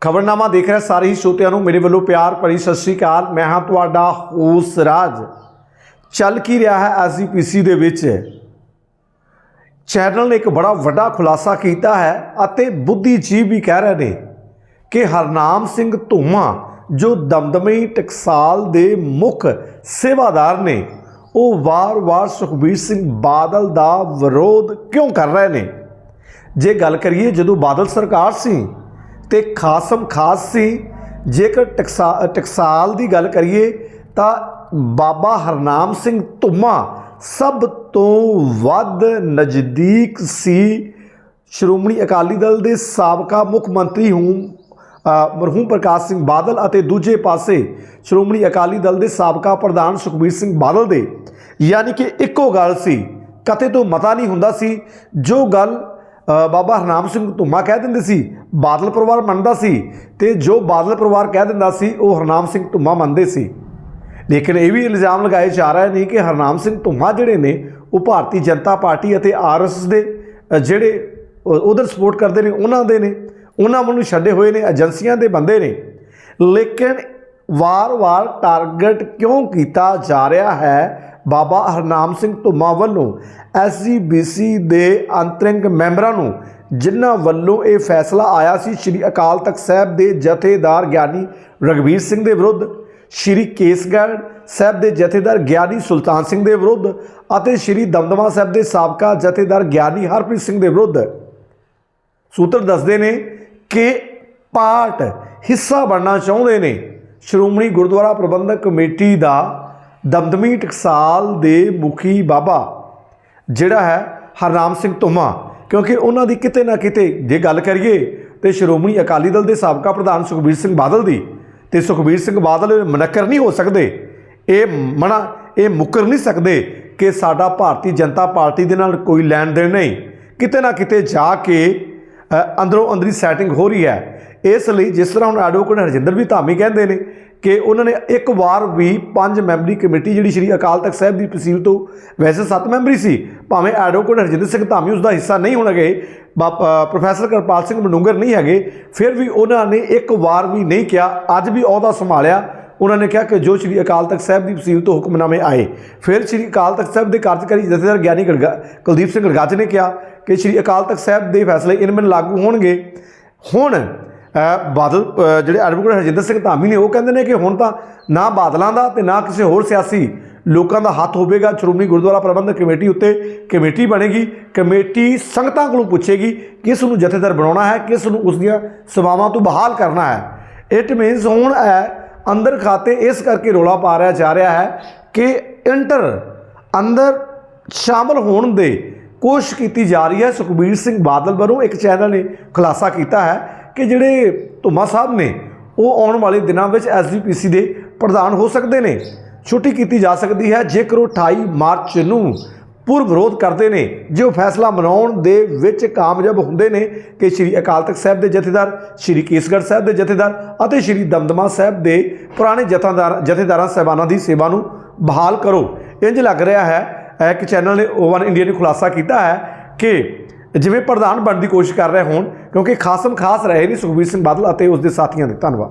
ਖਬਰਨਾਮਾ ਦੇਖ ਰਹੇ ਸਾਰੇ ਹੀ ਸ਼ੋਤਿਆਂ ਨੂੰ ਮੇਰੇ ਵੱਲੋਂ ਪਿਆਰ ਭਰੀ ਸਤਿ ਸ੍ਰੀ ਅਕਾਲ। ਮੈਂ ਹਾਂ ਤੁਹਾਡਾ ਹੋਸ ਰਾਜ। ਚੱਲ ਕੀ ਰਿਹਾ ਹੈ ਐਸਜੀਪੀਸੀ ਦੇ ਵਿੱਚ? ਚੈਨਲ ਨੇ ਇੱਕ ਬੜਾ ਵੱਡਾ ਖੁਲਾਸਾ ਕੀਤਾ ਹੈ ਅਤੇ ਬੁੱਧੀਜੀਵ ਵੀ ਕਹਿ ਰਹੇ ਨੇ ਕਿ ਹਰਨਾਮ ਸਿੰਘ ਧੂਮਾ ਜੋ ਦਮਦਮੀ ਟਕਸਾਲ ਦੇ ਮੁੱਖ ਸੇਵਾਦਾਰ ਨੇ, ਉਹ ਵਾਰ-ਵਾਰ ਸੁਖਬੀਰ ਸਿੰਘ ਬਾਦਲ ਦਾ ਵਿਰੋਧ ਕਿਉਂ ਕਰ ਰਹੇ ਨੇ? ਜੇ ਗੱਲ ਕਰੀਏ, ਜਦੋਂ ਬਾਦਲ ਸਰਕਾਰ ਸੀ ਤੇ ਖਾਸਮ ਖਾਸ ਸੀ। ਜੇਕਰ ਟਕਸਾ, ਟਕਸਾਲ ਦੀ ਗੱਲ ਕਰੀਏ ਤਾਂ ਬਾਬਾ ਹਰਨਾਮ ਸਿੰਘ ਧੁੰਮਾ ਸਭ ਤੋਂ ਵੱਧ ਨਜ਼ਦੀਕ ਸੀ। ਸ਼੍ਰੋਮਣੀ ਅਕਾਲੀ ਦਲ ਦੇ ਸਾਬਕਾ ਮੁੱਖ ਮੰਤਰੀ ਹੂੰ ਮਰਹੂਮ ਪ੍ਰਕਾਸ਼ ਸਿੰਘ ਬਾਦਲ ਅਤੇ ਦੂਜੇ ਪਾਸੇ ਸ਼੍ਰੋਮਣੀ ਅਕਾਲੀ ਦਲ ਦੇ ਸਾਬਕਾ ਪ੍ਰਧਾਨ ਸੁਖਬੀਰ ਸਿੰਘ ਬਾਦਲ ਦੇ। ਯਾਨੀ ਕਿ ਇੱਕੋ ਗੱਲ ਸੀ ਕਤੇ ਤੋਂ ਮਤਾ ਨਹੀਂ ਹੁੰਦਾ ਸੀ। ਜੋ ਗੱਲ ਬਾਬਾ ਹਰਨਾਮ ਸਿੰਘ ਧੁੰਮਾ ਕਹਿ ਦਿੰਦੇ ਸੀ, ਬਾਦਲ ਪਰਿਵਾਰ ਮੰਨਦਾ ਸੀ ਤੇ ਜੋ ਬਾਦਲ ਪਰਿਵਾਰ ਕਹਿ ਦਿੰਦਾ ਸੀ, ਉਹ ਹਰਨਾਮ ਸਿੰਘ ਧੁੰਮਾ ਮੰਨਦੇ ਸੀ। ਲੇਕਿਨ ਇਹ ਵੀ ਇਲਜ਼ਾਮ ਲਗਾਏ ਜਾ ਰਹੇ ਨੇ ਕਿ ਹਰਨਾਮ ਸਿੰਘ ਧੁੰਮਾ ਜਿਹੜੇ ਨੇ, ਉਹ ਭਾਰਤੀ ਜਨਤਾ ਪਾਰਟੀ ਅਤੇ ਆਰਐਸਐਸ ਦੇ ਜਿਹੜੇ ਉਧਰ ਸਪੋਰਟ ਕਰਦੇ ਨੇ, ਉਹਨਾਂ ਦੇ ਨੇ। ਉਹਨਾਂ ਵੱਲੋਂ ਛੱਡੇ ਹੋਏ ਨੇ, ਏਜੰਸੀਆਂ ਦੇ ਬੰਦੇ ਨੇ। ਲੇਕਿਨ ਵਾਰ-ਵਾਰ ਟਾਰਗੇਟ ਕਿਉਂ ਕੀਤਾ ਜਾ ਰਿਹਾ ਹੈ? ਬਾਬਾ ਹਰਨਾਮ ਸਿੰਘ ਧੁੰਮਾ ਵੱਲੋਂ ਐਸਜੀਬੀਸੀ ਦੇ ਅੰਤਰਿੰਗ ਮੈਂਬਰਾਂ ਨੂੰ, ਜਿਨ੍ਹਾਂ ਵੱਲੋਂ ਇਹ ਫੈਸਲਾ ਆਇਆ ਸੀ, ਸ੍ਰੀ ਅਕਾਲ ਤਖਤ ਸਾਹਿਬ ਦੇ ਜਥੇਦਾਰ ਗਿਆਨੀ ਰਗਵੀਰ ਸਿੰਘ ਦੇ ਵਿਰੁੱਧ, ਸ਼੍ਰੀ ਕੇਸਗੜ੍ਹ ਸਾਹਿਬ ਦੇ ਜਥੇਦਾਰ ਗਿਆਨੀ ਸੁਲਤਾਨ ਸਿੰਘ ਦੇ ਵਿਰੁੱਧ ਅਤੇ ਸ਼੍ਰੀ ਦਮਦਮਾ ਸਾਹਿਬ ਦੇ ਸਾਬਕਾ ਜਥੇਦਾਰ ਗਿਆਨੀ ਹਰਪ੍ਰੀਤ ਸਿੰਘ ਦੇ ਵਿਰੁੱਧ। ਸੂਤਰ ਦੱਸਦੇ ਨੇ ਕਿ ਪਾਰਟ ਹਿੱਸਾ ਬਣਨਾ ਚਾਹੁੰਦੇ ਨੇ। ਸ਼੍ਰੋਮਣੀ ਗੁਰਦੁਆਰਾ ਪ੍ਰਬੰਧਕ ਕਮੇਟੀ ਦਾ ਦਮਦਮੀ ਟਕਸਾਲ ਦੇ ਮੁਖੀ ਬਾਬਾ, ਜਿਹੜਾ ਹੈ ਹਰਨਾਮ ਸਿੰਘ ਧੁਮਾ। ਕਿਉਂਕਿ ਉਹਨਾਂ ਦੀ ਕਿਤੇ ਨਾ ਕਿਤੇ ਜੇ ਗੱਲ ਕਰੀਏ ਤੇ ਸ਼੍ਰੋਮਣੀ ਅਕਾਲੀ ਦਲ ਦੇ ਸਾਬਕਾ ਪ੍ਰਧਾਨ ਸੁਖਬੀਰ ਸਿੰਘ ਬਾਦਲ ਦੀ, ਤੇ ਸੁਖਬੀਰ ਸਿੰਘ ਬਾਦਲ ਮਨਕਰ ਨਹੀਂ ਹੋ ਸਕਦੇ। ਇਹ ਮਨਾ, ਇਹ ਮੁਕਰ ਨਹੀਂ ਸਕਦੇ ਕਿ ਸਾਡਾ ਭਾਰਤੀ ਜਨਤਾ ਪਾਰਟੀ ਦੇ ਨਾਲ ਕੋਈ ਲੈਣ ਦੇਣ ਨਹੀਂ। ਕਿਤੇ ਨਾ ਕਿਤੇ ਜਾ ਕੇ ਅੰਦਰੋਂ ਅੰਦਰੀ ਸੈਟਿੰਗ ਹੋ ਰਹੀ ਹੈ। ਇਸ ਲਈ ਜਿਸ ਤਰ੍ਹਾਂ ਹੁਣ ਐਡਵੋਕੇਟ ਹਰਜਿੰਦਰ ਵੀ ਧਾਮੀ ਕਹਿੰਦੇ ਨੇ ਕਿ ਉਹਨਾਂ ਨੇ ਇੱਕ ਵਾਰ ਵੀ ਪੰਜ ਮੈਂਬਰੀ ਕਮੇਟੀ ਜਿਹੜੀ ਸ਼੍ਰੀ ਅਕਾਲ ਤਖਤ ਸਾਹਿਬ ਦੀ ਤਹਿਸੀਲ ਤੋਂ ਵੈਸੇ ਸੱਤ ਮੈਂਬਰੀ ਸੀ, ਭਾਵੇਂ ਐਡਵੋਕੇਟ ਹਰਜਿੰਦਰ ਸਿੰਘ ਧਾਮੀ ਉਸ ਦਾ ਹਿੱਸਾ ਨਹੀਂ ਹੋਣਗੇ ਪ੍ਰੋਫੈਸਰ ਕਰਪਾਲ ਸਿੰਘ ਮਨੂੰਗਰ ਨਹੀਂ ਹੈਗੇ, ਫਿਰ ਵੀ ਉਹਨਾਂ ਨੇ ਇੱਕ ਵਾਰ ਵੀ ਨਹੀਂ ਕਿਹਾ, ਅੱਜ ਵੀ ਅਹੁਦਾ ਸੰਭਾਲਿਆ। ਉਹਨਾਂ ਨੇ ਕਿਹਾ ਕਿ ਜੋ ਸ਼੍ਰੀ ਅਕਾਲ ਤਖਤ ਸਾਹਿਬ ਦੀ ਤਹਿਸੀਲ ਤੋਂ ਹੁਕਮਨਾਮੇ ਆਏ, ਫਿਰ ਸ਼੍ਰੀ ਅਕਾਲ ਤਖਤ ਸਾਹਿਬ ਦੇ ਕਾਰਜਕਾਰੀ ਜਥੇਦਾਰ ਗਿਆਨੀ ਗੜਗਾ, ਕੁਲਦੀਪ ਸਿੰਘ ਗੜਗਾਜ ਨੇ ਕਿਹਾ ਕਿ ਸ਼੍ਰੀ ਅਕਾਲ ਤਖਤ ਸਾਹਿਬ ਦੇ ਫੈਸਲੇ ਇਨ ਬਿਨ ਲਾਗੂ ਹੋਣਗੇ। ਹੁਣ ਬਾਦਲ ਜਿਹੜੇ ਐਡਵੋਕੇਟ ਹਰਜਿੰਦਰ ਸਿੰਘ ਧਾਮੀ ਨੇ, ਉਹ ਕਹਿੰਦੇ ਨੇ ਕਿ ਹੁਣ ਤਾਂ ਨਾ ਬਾਦਲਾਂ ਦਾ ਤੇ ਨਾ ਕਿਸੇ ਹੋਰ ਸਿਆਸੀ ਲੋਕਾਂ ਦਾ ਹੱਥ ਹੋਵੇਗਾ। ਸ਼੍ਰੋਮਣੀ ਗੁਰਦੁਆਰਾ ਪ੍ਰਬੰਧਕ ਕਮੇਟੀ ਉੱਤੇ ਕਮੇਟੀ ਬਣੇਗੀ, ਕਮੇਟੀ ਸੰਗਤਾਂ ਕੋਲੋਂ ਪੁੱਛੇਗੀ ਕਿਸ ਨੂੰ ਜਥੇਦਾਰ ਬਣਾਉਣਾ ਹੈ, ਕਿਸ ਨੂੰ ਉਸ ਦੀਆਂ ਸੇਵਾਵਾਂ ਤੋਂ ਬਹਾਲ ਕਰਨਾ ਹੈ। ਇਟ ਮੀਨਸ ਹੁਣ ਇਹ ਅੰਦਰ ਖਾਤੇ ਇਸ ਕਰਕੇ ਰੋਲਾ ਪਾ ਰਿਹਾ, ਜਾ ਰਿਹਾ ਹੈ ਕਿ ਇੰਟਰ ਅੰਦਰ ਸ਼ਾਮਲ ਹੋਣ ਦੇ ਕੋਸ਼ਿਸ਼ ਕੀਤੀ ਜਾ ਰਹੀ ਹੈ, ਸੁਖਬੀਰ ਸਿੰਘ ਬਾਦਲ ਵੱਲੋਂ ਇੱਕ ਚੈਨਲ ਨੇ ਖੁਲਾਸਾ ਕੀਤਾ ਹੈ ਕਿ ਜਿਹੜੇ ਧੁਮਾ ਸਾਹਿਬ ਨੇ, ਉਹ ਆਉਣ ਵਾਲੇ ਦਿਨਾਂ ਵਿੱਚ ਐਸਜੀਪੀਸੀ ਦੇ ਪ੍ਰਧਾਨ ਹੋ ਸਕਦੇ ਨੇ। ਛੁੱਟੀ ਕੀਤੀ ਜਾ ਸਕਦੀ ਹੈ, ਜੇਕਰ ਉਹ 28 ਮਾਰਚ ਨੂੰ ਪੁਰ ਵਿਰੋਧ ਕਰਦੇ ਨੇ, ਜੇ ਉਹ ਫੈਸਲਾ ਮਨਾਉਣ ਦੇ ਵਿੱਚ ਕਾਮਯਾਬ ਹੁੰਦੇ ਨੇ ਕਿ ਸ਼੍ਰੀ ਅਕਾਲ ਤਖਤ ਸਾਹਿਬ ਦੇ ਜਥੇਦਾਰ, ਸ਼੍ਰੀ ਕੇਸਗੜ੍ਹ ਸਾਹਿਬ ਦੇ ਜਥੇਦਾਰ ਅਤੇ ਸ਼੍ਰੀ ਦਮਦਮਾ ਸਾਹਿਬ ਦੇ ਪੁਰਾਣੇ ਜਥੇਦਾਰ ਜਥੇਦਾਰਾਂ, ਸਾਹਿਬਾਨਾਂ ਦੀ ਸੇਵਾ ਨੂੰ ਬਹਾਲ ਕਰੋ। ਇੰਜ ਲੱਗ ਰਿਹਾ ਹੈ ਇੱਕ ਚੈਨਲ ਨੇ ਓਵਨ ਇੰਡੀਆ ਨੇ ਖੁਲਾਸਾ ਕੀਤਾ ਹੈ ਕਿ ਜਿਵੇਂ ਪ੍ਰਧਾਨ ਬਣਨ ਦੀ ਕੋਸ਼ਿਸ਼ ਕਰ ਰਹੇ ਹੋਣ, ਕਿਉਂਕਿ ਖਾਸਮ ਖਾਸ ਰਹੇ ਨੇ ਸੁਖਬੀਰ ਸਿੰਘ ਬਾਦਲ ਅਤੇ ਉਸ ਦੇ ਸਾਥੀਆਂ ਦੇ। ਧੰਨਵਾਦ।